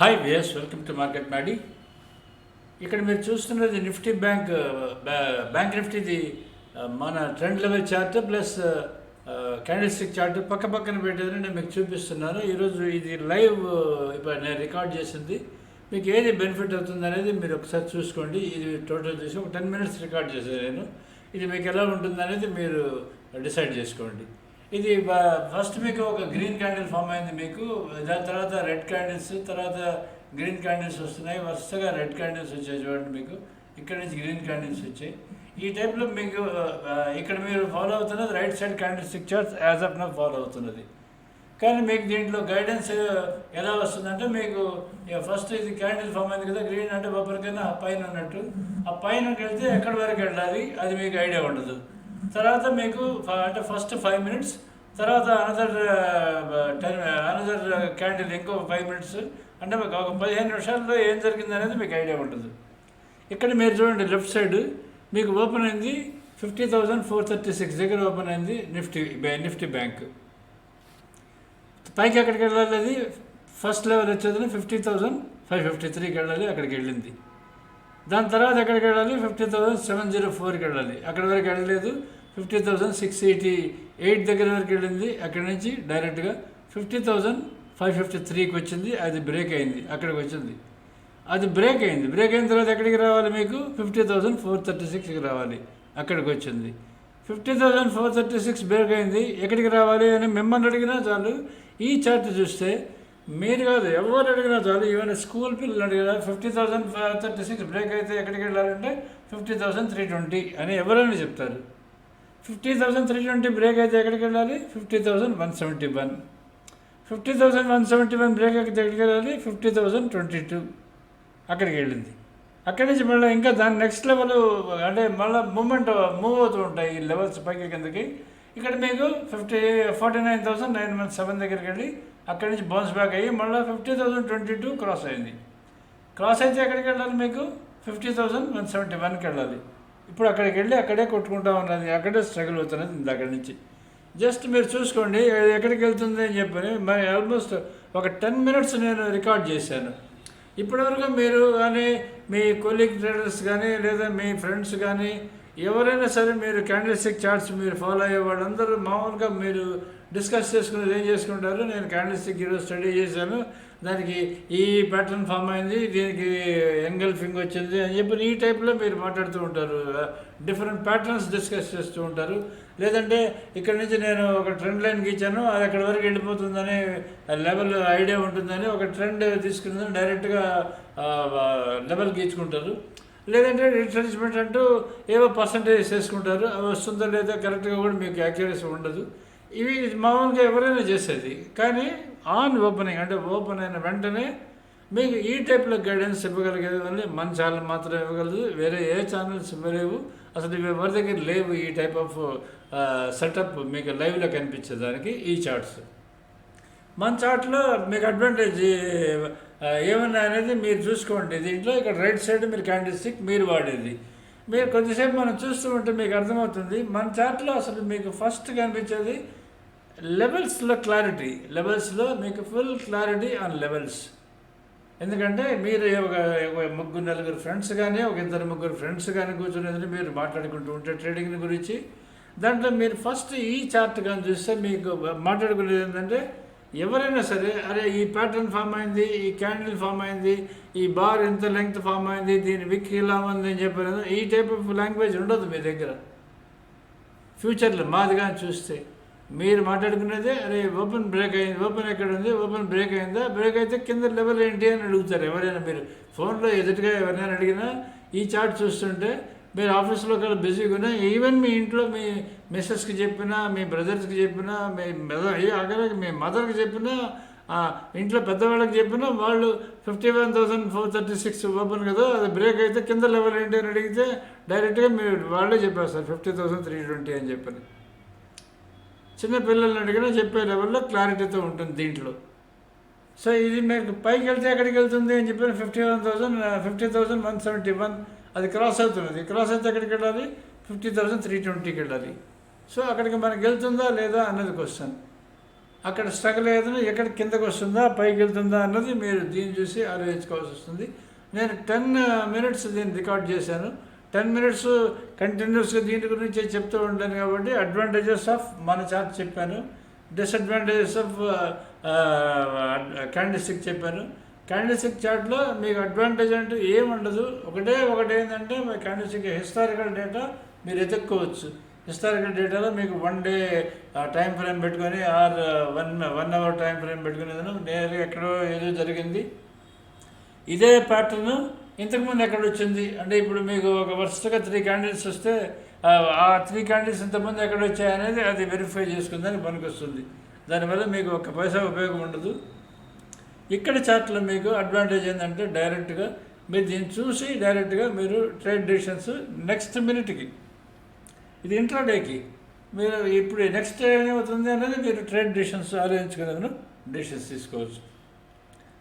Hi వియస్ welcome to market నాడి ఇక్కడ మీరు చూస్తున్నది నిఫ్టీ బ్యాంక్ బ్యాంక్ నిఫ్టీది మన trend level chart plus candlestick chart పక్క పక్కన పెట్టేదని నేను మీకు చూపిస్తున్నాను. ఈరోజు ఇది లైవ్ uh, ఇప్పుడు నేను రికార్డ్ చేసింది. మీకు ఏది బెనిఫిట్ అవుతుంది అనేది మీరు ఒకసారి చూసుకోండి. ఇది టోటల్ చూసి ఒక టెన్ మినిట్స్ రికార్డ్ చేశాను నేను. ఇది మీకు ఎలా ఉంటుంది అనేది మీరు uh, డిసైడ్ చేసుకోండి. ఇది ఫస్ట్ మీకు ఒక గ్రీన్ క్యాండిల్ ఫామ్ అయింది మీకు. దాని తర్వాత రెడ్ క్యాండిల్స్ తర్వాత గ్రీన్ క్యాండిల్స్ వస్తున్నాయి. వరుసగా రెడ్ క్యాండిల్స్ వచ్చాయి చూడండి మీకు. ఇక్కడ నుంచి గ్రీన్ క్యాండిల్స్ వచ్చాయి. ఈ టైప్లో మీకు ఇక్కడ మీరు ఫాలో అవుతున్నది రైట్ సైడ్ క్యాండిల్ సిక్చర్స్ యాజ్ అప్ నా ఫాలో అవుతున్నది. కానీ మీకు దీంట్లో గైడెన్స్ ఎలా వస్తుందంటే మీకు ఫస్ట్ ఇది క్యాండిల్ ఫామ్ అయింది కదా గ్రీన్ అంటే బొబ్బరికైనా ఆ పైన ఉన్నట్టు. ఆ పైన వెళ్తే ఎక్కడి వరకు వెళ్ళాలి అది మీకు ఐడియా ఉండదు. తర్వాత మీకు అంటే ఫస్ట్ ఫైవ్ మినిట్స్ తర్వాత అనదర్ టెన్ అనదర్ క్యాండిల్ ఇంకో ఫైవ్ మినిట్స్ అంటే మీకు ఒక పదిహేను నిమిషాల్లో ఏం జరిగింది అనేది మీకు ఐడియా ఉండదు ఇక్కడ మీరు చూడండి లెఫ్ట్ సైడ్ మీకు ఓపెన్ అయింది fifty thousand four thirty six దగ్గర ఓపెన్ అయింది నిఫ్టీ నిఫ్టీ బ్యాంక్ పైకి ఎక్కడికి వెళ్ళాలి అది? ఫస్ట్ లెవెల్ వచ్చేది ఫిఫ్టీ థౌజండ్ ఫైవ్ ఫిఫ్టీ త్రీకి వెళ్ళాలి అక్కడికి వెళ్ళింది. దాని తర్వాత ఎక్కడికి వెళ్ళాలి? ఫిఫ్టీ థౌసండ్ సెవెన్ జీరో ఫోర్కి వెళ్ళాలి. అక్కడ వరకు వెళ్ళలేదు. Fifty thousand six eighty eight దగ్గర వరకు వెళ్ళింది. అక్కడి నుంచి డైరెక్ట్గా ఫిఫ్టీ థౌజండ్ ఫైవ్ ఫిఫ్టీ త్రీకి వచ్చింది. అది బ్రేక్ అయింది. అక్కడికి వచ్చింది. అది బ్రేక్ అయింది. బ్రేక్ అయిన తర్వాత ఎక్కడికి రావాలి మీకు? ఫిఫ్టీ థౌసండ్ ఫోర్ థర్టీ సిక్స్కి రావాలి. అక్కడికి వచ్చింది. Fifty thousand four thirty six break అయింది. ఎక్కడికి రావాలి అని మిమ్మల్ని అడిగినా చాలు. ఈ చార్ట్ చూస్తే మీరు కాదు ఎవరు అడిగినా చాలు. ఈవెన్ స్కూల్ పిల్లలు అడిగినా fifty thousand five thirty six break అయితే ఎక్కడికి వెళ్ళాలంటే ఫిఫ్టీ థౌసండ్ త్రీ ట్వంటీ అని ఎవరైనా చెప్తారు. Fifty thousand three twenty break అయితే ఎక్కడికి వెళ్ళాలి? Fifty thousand one seventy one fifty thousand one seventy one break అయితే ఎక్కడికి వెళ్ళాలి? ఫిఫ్టీ థౌసండ్ ట్వంటీ టూ అక్కడికి వెళ్ళింది. అక్కడి నుంచి మళ్ళీ ఇంకా దాని నెక్స్ట్ లెవెల్ అంటే మళ్ళీ మూమెంట్ మూవ్ అవుతూ ఉంటాయి ఈ లెవెల్స్ పైకి కిందకి. ఇక్కడ మీకు fifty forty nine thousand nine one seven దగ్గరికి వెళ్ళి అక్కడి నుంచి బౌన్స్ బ్యాక్ అయ్యి మళ్ళీ fifty thousand twenty two cross అయింది. క్రాస్ అయితే ఎక్కడికి వెళ్ళాలి మీకు? ఫిఫ్టీ థౌసండ్ వన్ సెవెంటీ వన్కి వెళ్ళాలి. ఇప్పుడు అక్కడికి వెళ్ళి అక్కడే కొట్టుకుంటా ఉన్నది అక్కడే స్ట్రగుల్ అవుతున్నది ఇంత అక్కడి నుంచి. జస్ట్ మీరు చూసుకోండి అది ఎక్కడికి వెళ్తుంది అని చెప్పని మరి ఆల్మోస్ట్ ఒక టెన్ మినిట్స్ నేను రికార్డ్ చేశాను. ఇప్పటివరకు మీరు కానీ మీ కొలీగ్ ట్రేడర్స్ కానీ లేదా మీ ఫ్రెండ్స్ కానీ ఎవరైనా సరే మీరు క్యాండిల్ స్టిక్ చార్ట్స్ మీరు ఫాలో అయ్యే వాళ్ళందరూ మామూలుగా మీరు డిస్కస్ చేసుకుని ఏం చేసుకుంటారు? నేను క్యాండిల్స్టిక్ ఈరోజు స్టడీ చేశాను. దానికి ఈ ప్యాటర్న్ ఫామ్ అయింది దీనికి ఎంగల్ఫింగ్ వచ్చింది అని చెప్పి ఈ టైప్లో మీరు మాట్లాడుతూ ఉంటారు. డిఫరెంట్ ప్యాటర్న్స్ డిస్కస్ చేస్తూ ఉంటారు. లేదంటే ఇక్కడ నుంచి నేను ఒక ట్రెండ్ లైన్ గీచాను అది అక్కడ వరకు వెళ్ళిపోతుందని లెవెల్ ఐడియా ఉంటుందని ఒక ట్రెండ్ తీసుకుందని డైరెక్ట్గా లెవెల్ గీచుకుంటారు లేదంటే రిట్రెంచ్మెంట్ అంటూ ఏవో పర్సంటేజ్ చేసుకుంటారు అవి వస్తుందో లేదో కరెక్ట్గా కూడా మీకు యాక్యురసీ ఉండదు. ఇవి మామూలుగా ఎవరైనా చేసేది. కానీ ఆన్ ఓపెనింగ్ అంటే ఓపెన్ అయిన వెంటనే మీకు ఈ టైప్లో గైడెన్స్ ఇవ్వగలిగేది ఓన్లీ మన ఛానల్ మాత్రం ఇవ్వగలదు. వేరే ఏ ఛానల్స్ ఇవ్వలేవు. అసలు ఇవి ఎవరి దగ్గర లేవు ఈ టైప్ ఆఫ్ సెటప్ మీకు లైవ్లో కనిపించేదానికి ఈ చార్ట్స్ మన చార్ట్లో మీకు అడ్వాంటేజ్ ఏమన్నా అనేది మీరు చూసుకోండి. దీంట్లో ఇక్కడ రైట్ సైడ్ మీరు క్యాండిల్ స్టిక్ మీరు వాడేది. మీరు కొద్దిసేపు మనం చూస్తూ ఉంటే మీకు అర్థమవుతుంది. మన చార్ట్లో అసలు మీకు ఫస్ట్ కనిపించేది లెవెల్స్లో క్లారిటీ లెవెల్స్లో మీకు ఫుల్ క్లారిటీ ఆన్ లెవెల్స్. ఎందుకంటే మీరు ఒక ముగ్గురు నలుగురు ఫ్రెండ్స్ కానీ ఒక ఇద్దరు ముగ్గురు ఫ్రెండ్స్ కానీ కూర్చునేది మీరు మాట్లాడుకుంటూ ఉంటే ట్రేడింగ్ గురించి దాంట్లో మీరు ఫస్ట్ ఈ చార్ట్ కానీ చూస్తే మీకు మాట్లాడుకునేది ఏంటంటే ఎవరైనా సరే అరే ఈ ప్యాటర్న్ ఫామ్ అయింది ఈ క్యాండిల్ ఫామ్ అయింది ఈ బార్ ఎంత లెంగ్త్ ఫామ్ అయింది దీని విక్ ఇలా ఉంది అని చెప్పారు ఈ టైప్ ఆఫ్ లాంగ్వేజ్ ఉండదు మీ దగ్గర. ఫ్యూచర్లో మాది కానీ చూస్తే. మీరు మాట్లాడుకునేదే అరే ఓపెన్ బ్రేక్ అయింది ఓపెన్ ఎక్కడ ఉంది ఓపెన్ బ్రేక్ అయిందా? బ్రేక్ అయితే కింద లెవెల్ ఏంటి అని అడుగుతారు. ఎవరైనా మీరు ఫోన్లో ఎదుటిగా ఎవరైనా అడిగినా ఈ చార్ట్ చూస్తుంటే మీరు ఆఫీస్లో కల్లా బిజీగా ఉన్నా ఈవెన్ మీ ఇంట్లో మీ మిస్సెస్కి చెప్పినా మీ బ్రదర్స్కి చెప్పినా మీ మదర్ అక్కడ మీ మదర్కి చెప్పినా ఇంట్లో పెద్దవాళ్ళకి చెప్పినా వాళ్ళు fifty one thousand four thirty six open కదా అది బ్రేక్ అయితే కింద లెవెల్ ఏంటి అని అడిగితే డైరెక్ట్గా మీరు వాళ్ళే చెప్పేస్తారు ఫిఫ్టీ థౌసండ్ త్రీ ట్వంటీ అని చెప్పారు చిన్న పిల్లల్ని అడిగినా చెప్పే లెవెల్లో క్లారిటీతో ఉంటుంది దీంట్లో. సో ఇది మీకు పైకి వెళ్తే ఎక్కడికి వెళ్తుంది అని చెప్పి fifty one thousand fifty thousand one seventy one అది క్రాస్ అవుతున్నది. క్రాస్ అయితే ఎక్కడికి వెళ్ళాలి? ఫిఫ్టీ థౌసండ్ త్రీ ట్వంటీకి వెళ్ళాలి. సో అక్కడికి మనకి వెళ్తుందా లేదా అన్నది క్వశ్చన్ అక్కడ స్ట్రగుల్ ఏదైనా ఎక్కడ కిందకు వస్తుందా పైకి వెళ్తుందా అన్నది మీరు దీన్ని చూసి ఆలోచించుకోవాల్సి వస్తుంది. నేను టెన్ మినిట్స్ దీన్ని రికార్డ్ చేశాను. టెన్ మినిట్స్ కంటిన్యూస్గా దీని గురించి చెప్తూ ఉంటాను కాబట్టి అడ్వాంటేజెస్ ఆఫ్ మన చార్ట్ చెప్పాను డిసడ్వాంటేజెస్ ఆఫ్ క్యాండిస్టిక్ చెప్పాను. క్యాండిస్టిక్ చార్ట్లో మీకు అడ్వాంటేజ్ అంటే ఏముండదు ఒకటే ఒకటి ఏంటంటే మీ క్యాండిస్టిక్ హిస్టారికల్ డేటా మీరు ఎదుక్కోవచ్చు హిస్టారికల్ డేటాలో మీకు వన్ డే టైం ఫ్రేమ్ పెట్టుకొని or one one hour time frame పెట్టుకుని నేరుగా ఎక్కడో ఏదో జరిగింది. ఇదే ప్యాటర్న్ ఇంతకుముందు ఎక్కడ వచ్చింది? అంటే ఇప్పుడు మీకు ఒక వరుసగా త్రీ క్యాండిడేట్స్ వస్తే ఆ, త్రీ క్యాండిడేట్స్ ఇంతకుముందు ఎక్కడ వచ్చాయి అనేది అది వెరిఫై చేసుకుందానికి పనికొస్తుంది. దానివల్ల మీకు ఒక పైసా ఉపయోగం ఉండదు. ఇక్కడ చార్ట్లో మీకు అడ్వాంటేజ్ ఏంటంటే డైరెక్ట్గా మీరు దీన్ని చూసి డైరెక్ట్గా మీరు ట్రేడ్ డిషన్స్ నెక్స్ట్ మినిట్కి ఇది ఇంట్రాడేకి మీరు ఇప్పుడు నెక్స్ట్ ఏమవుతుంది అనేది మీరు ట్రేడ్ డిషన్స్ ఆలోచించుకునేందుకు డెసిషన్స్ తీసుకోవచ్చు.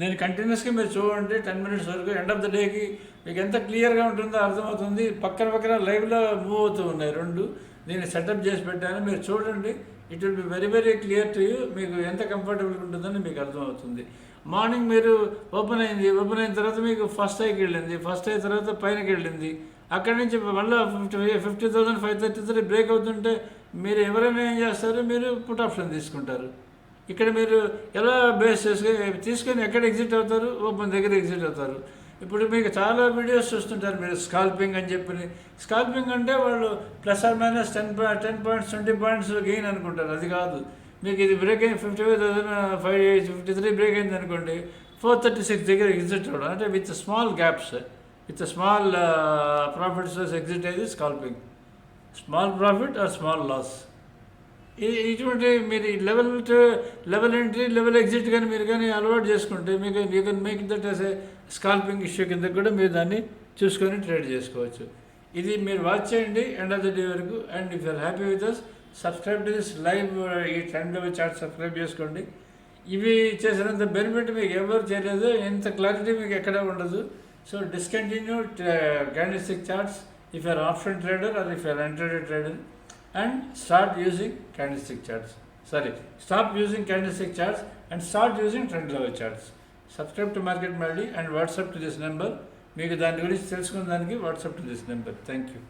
నేను కంటిన్యూస్గా మీరు చూడండి టెన్ మినిట్స్ వరకు ఎండ్ ఆఫ్ ద డేకి మీకు ఎంత క్లియర్గా ఉంటుందో అర్థమవుతుంది. పక్కన పక్కన లైవ్లో మూవ్ అవుతూ ఉన్నాయి రెండు. నేను సెటప్ చేసి పెట్టాను. మీరు చూడండి it will be very very clear to you మీకు ఎంత కంఫర్టబుల్గా ఉంటుందని మీకు అర్థమవుతుంది. మార్నింగ్ మీరు ఓపెన్ అయింది. ఓపెన్ అయిన తర్వాత మీకు ఫస్ట్ ఐకి వెళ్ళింది. ఫస్ట్ అయిన తర్వాత పైనకి వెళ్ళింది. అక్కడి నుంచి మళ్ళీ fifty fifty thousand five thirty three break అవుతుంటే మీరు ఎవరైనా ఏం చేస్తారు? మీరు పుట్ ఆప్షన్ తీసుకుంటారు. ఇక్కడ మీరు ఎలా బేస్ చేసుకొని తీసుకొని ఎక్కడ ఎగ్జిట్ అవుతారు? ఓపెన్ దగ్గర ఎగ్జిట్ అవుతారు. ఇప్పుడు మీకు చాలా వీడియోస్ చూస్తుంటారు మీరు స్కాల్పింగ్ అని చెప్పి స్కాల్పింగ్ అంటే వాళ్ళు plus or minus ten ten points twenty points gain అనుకుంటారు. అది కాదు. మీకు ఇది బ్రేక్ అయింది fifty five thousand five fifty three break అయింది అనుకోండి ఫోర్ థర్టీ సిక్స్ దగ్గర ఎగ్జిట్ అవ్వడం. అంటే with small gaps with small profits exit అయ్యేది scalping small profit or small loss ఇటువంటి మీరు level level entry level exit కానీ మీరు కానీ అలవాటు చేసుకుంటే మీకు you can make that as a scalping issue కింద కూడా మీరు దాన్ని చూసుకొని ట్రేడ్ చేసుకోవచ్చు. ఇది మీరు వాచ్ చేయండి. ఎండ్ ఆఫ్ ద డే వరకు. And if are happy with us subscribe to this live ఈ ట్రెండ్ చాట్ సబ్స్క్రైబ్ చేసుకోండి. ఇవి చేసినంత బెనిఫిట్ మీకు ఎవరు చేయలేదు. ఎంత క్లారిటీ మీకు ఎక్కడ ఉండదు. So discontinue candlestick charts if are option trader or if are intraday trader and start using candlestick charts. Sorry, stop using candlestick charts and start using trend level charts. Subscribe to Market Melody and WhatsApp to this number. మీకు దాని గురించి తెలుసుకున్న దానికి WhatsApp to this number thank you